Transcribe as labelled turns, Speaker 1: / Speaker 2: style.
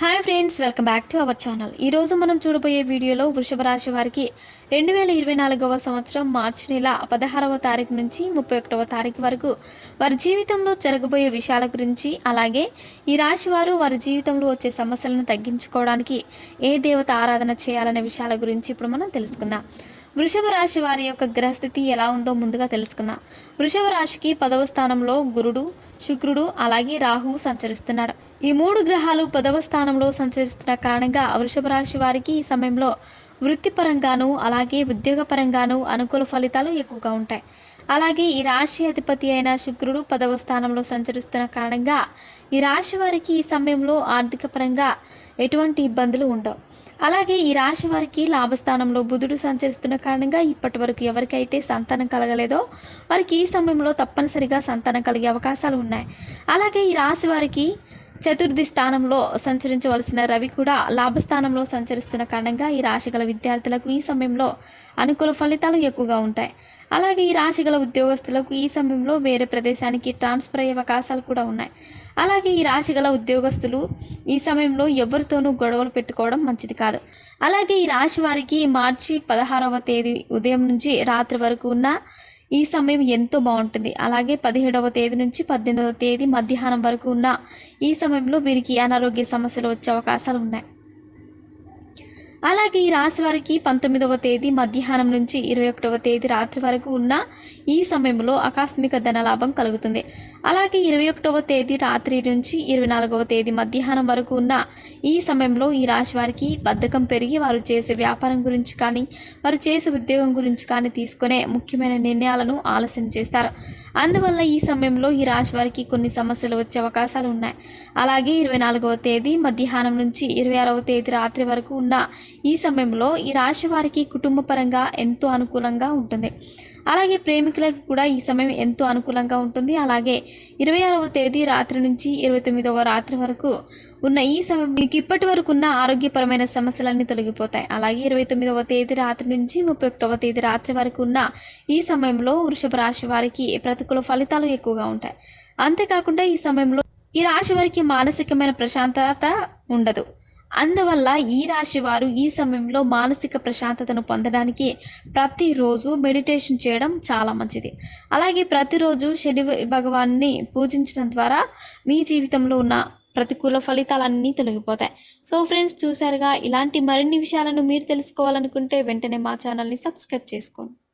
Speaker 1: Hi friends welcome back to our channel. ఈరోజు మనం చూడబోయే వీడియోలో వృషభ రాశి వారికి రెండు వేల ఇరవై నాలుగవ సంవత్సరం మార్చి నెల పదహారవ తారీఖు నుంచి ముప్పై ఒకటవ తారీఖు వరకు వారి జీవితంలో జరగబోయే విషయాల గురించి అలాగే ఈ రాశి వారు వారి జీవితంలో వచ్చే సమస్యలను తగ్గించుకోవడానికి ఏ దేవత ఆరాధన చేయాలనే విషయాల గురించి ఇప్పుడు మనం తెలుసుకుందాం. వృషభ రాశి వారి యొక్క గ్రహస్థితి ఎలా ఉందో ముందుగా తెలుసుకుందాం. వృషభ రాశికి పదవ స్థానంలో గురుడు శుక్రుడు అలాగే రాహువు సంచరిస్తున్నాడు. ఈ మూడు గ్రహాలు పదవ స్థానంలో సంచరిస్తున్న కారణంగా వృషభ రాశి వారికి ఈ సమయంలో వృత్తిపరంగాను అలాగే ఉద్యోగపరంగాను అనుకూల ఫలితాలు ఎక్కువగా ఉంటాయి. అలాగే ఈ రాశి అధిపతి అయిన శుక్రుడు పదవ స్థానంలో సంచరిస్తున్న కారణంగా ఈ రాశి వారికి ఈ సమయంలో ఆర్థిక పరంగా ఎటువంటి ఇబ్బందులు ఉండవు. అలాగే ఈ రాశి వారికి లాభస్థానంలో బుధుడు సంచరిస్తున్న కారణంగా ఇప్పటి వరకు ఎవరికైతే సంతానం కలగలేదో వారికి ఈ సమయంలో తప్పనిసరిగా సంతానం కలిగే అవకాశాలు ఉన్నాయి. అలాగే ఈ రాశి వారికి చతుర్థి స్థానంలో సంచరించవలసిన రవి కూడా లాభస్థానంలో సంచరిస్తున్న కారణంగా ఈ రాశి గల విద్యార్థులకు ఈ సమయంలో అనుకూల ఫలితాలు ఎక్కువగా ఉంటాయి. అలాగే ఈ రాశి గల ఉద్యోగస్తులకు ఈ సమయంలో వేరే ప్రదేశానికి ట్రాన్స్ఫర్ అయ్యే అవకాశాలు కూడా ఉన్నాయి. అలాగే ఈ రాశి గల ఉద్యోగస్తులు ఈ సమయంలో ఎవరితోనూ గొడవలు పెట్టుకోవడం మంచిది కాదు. అలాగే ఈ రాశి వారికి మార్చి పదహారవ తేదీ ఉదయం నుంచి రాత్రి వరకు ఉన్న ఈ సమయం ఎంతో బాగుంటుంది. అలాగే పదిహేడవ తేదీ నుంచి పద్దెనిమిదవ తేదీ మధ్యాహ్నం వరకు ఉన్న ఈ సమయంలో వీరికి అనారోగ్య సమస్యలు వచ్చే అవకాశాలు ఉన్నాయి. అలాగే ఈ రాశి వారికి పంతొమ్మిదవ తేదీ మధ్యాహ్నం నుంచి ఇరవై ఒకటవ తేదీ రాత్రి వరకు ఉన్న ఈ సమయంలో ఆకస్మిక ధనలాభం కలుగుతుంది. అలాగే ఇరవై ఒకటవ తేదీ రాత్రి నుంచి ఇరవై నాలుగవ తేదీ మధ్యాహ్నం వరకు ఉన్న ఈ సమయంలో ఈ రాశి వారికి బద్ధకం పెరిగి వారు చేసే వ్యాపారం గురించి కానీ వారు చేసే ఉద్యోగం గురించి కానీ తీసుకునే ముఖ్యమైన నిర్ణయాలను ఆలస్యం చేస్తారు. అందువల్ల ఈ సమయంలో ఈ రాశి వారికి కొన్ని సమస్యలు వచ్చే అవకాశాలు ఉన్నాయి. అలాగే ఇరవై నాలుగవ తేదీ మధ్యాహ్నం నుంచి ఇరవై ఆరవ తేదీ రాత్రి వరకు ఉన్న ఈ సమయంలో ఈ రాశి వారికి కుటుంబ పరంగా ఎంతో అనుకూలంగా ఉంటుంది. అలాగే ప్రేమికులకు కూడా ఈ సమయం ఎంతో అనుకూలంగా ఉంటుంది. అలాగే ఇరవై ఆరవ తేదీ రాత్రి నుంచి ఇరవై తొమ్మిదవ రాత్రి వరకు ఉన్న ఈ సమయం మీకు ఇప్పటి వరకు ఉన్న ఆరోగ్యపరమైన సమస్యలన్నీ తొలగిపోతాయి. అలాగే ఇరవై తొమ్మిదవ తేదీ రాత్రి నుంచి ముప్పై ఒకటవ తేదీ రాత్రి వరకు ఉన్న ఈ సమయంలో వృషభ రాశి వారికి ప్రతికూల ఫలితాలు ఎక్కువగా ఉంటాయి. అంతేకాకుండా ఈ సమయంలో ఈ రాశి వారికి మానసికమైన ప్రశాంతత ఉండదు. అందువల్ల ఈ రాశి వారు ఈ సమయంలో మానసిక ప్రశాంతతను పొందడానికి ప్రతిరోజు మెడిటేషన్ చేయడం చాలా మంచిది. అలాగే ప్రతిరోజు శని భగవాన్ని పూజించడం ద్వారా మీ జీవితంలో ఉన్న ప్రతికూల ఫలితాలన్నీ తొలగిపోతాయి. సో ఫ్రెండ్స్ చూసారుగా ఇలాంటి మరిన్ని విషయాలను మీరు తెలుసుకోవాలనుకుంటే వెంటనే మా ఛానల్ని సబ్స్క్రైబ్ చేసుకోండి.